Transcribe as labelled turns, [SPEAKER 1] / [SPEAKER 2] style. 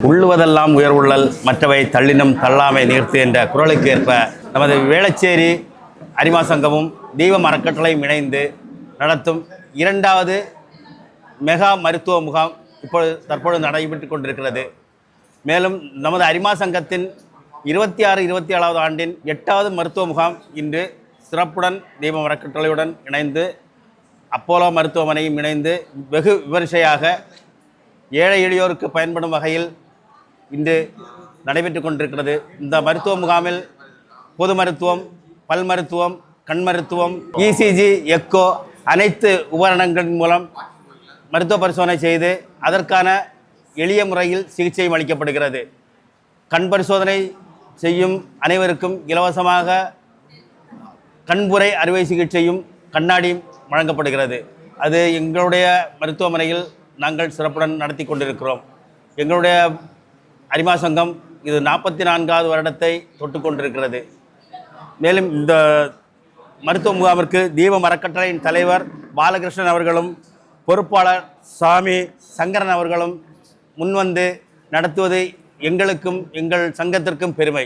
[SPEAKER 1] உள்ளுவதெல்லாம் உயர்வுள்ளல் மற்றவை தள்ளினும் தள்ளாமை நிறுத்து என்ற குரலுக்கு ஏற்ப நமது வேளச்சேரி அரிமா சங்கமும் தெய்வம் அறக்கட்டளையும் இணைந்து நடத்தும் இரண்டாவது மெகா மருத்துவ முகாம் இப்பொழுது தற்பொழுது நடைபெற்று கொண்டிருக்கிறது. மேலும் நமது அரிமா சங்கத்தின் இருபத்தி ஆறு இருபத்தி ஏழாவது ஆண்டின் எட்டாவது மருத்துவ முகாம் இன்று சிறப்புடன் தெய்வம் அறக்கட்டளையுடன் இணைந்து அப்போலோ மருத்துவமனையும் இணைந்து வெகு விமரிசையாக ஏழை எளியோருக்கு பயன்படும் வகையில் இன்று நடைபெற்று கொண்டிருக்கிறது. இந்த மருத்துவ முகாமில் பொது மருத்துவம் பல் மருத்துவம் கண் மருத்துவம் இசிஜி எக்கோ அனைத்து உபகரணங்களின் மூலம் மருத்துவ பரிசோதனை செய்து அதற்கான எளிய முறையில் சிகிச்சையும் அளிக்கப்படுகிறது. கண் பரிசோதனை செய்யும் அனைவருக்கும் இலவசமாக கண்புரை அறுவை சிகிச்சையும் கண்ணாடியும் வழங்கப்படுகிறது. அது எங்களுடைய மருத்துவமனையில் நாங்கள் சிறப்புடன் நடத்தி கொண்டிருக்கிறோம். எங்களுடைய அரிமா சங்கம் இது நாற்பத்தி நான்காவது வருடத்தை தொட்டு கொண்டிருக்கிறது மேலும் இந்த மருத்துவ முகாமிற்கு தீப மரக்கட்டளையின் தலைவர் பாலகிருஷ்ணன் அவர்களும் பொறுப்பாளர் சாமி சங்கரன் அவர்களும் முன்வந்து நடத்துவது எங்களுக்கும் எங்கள் சங்கத்திற்கும் பெருமை.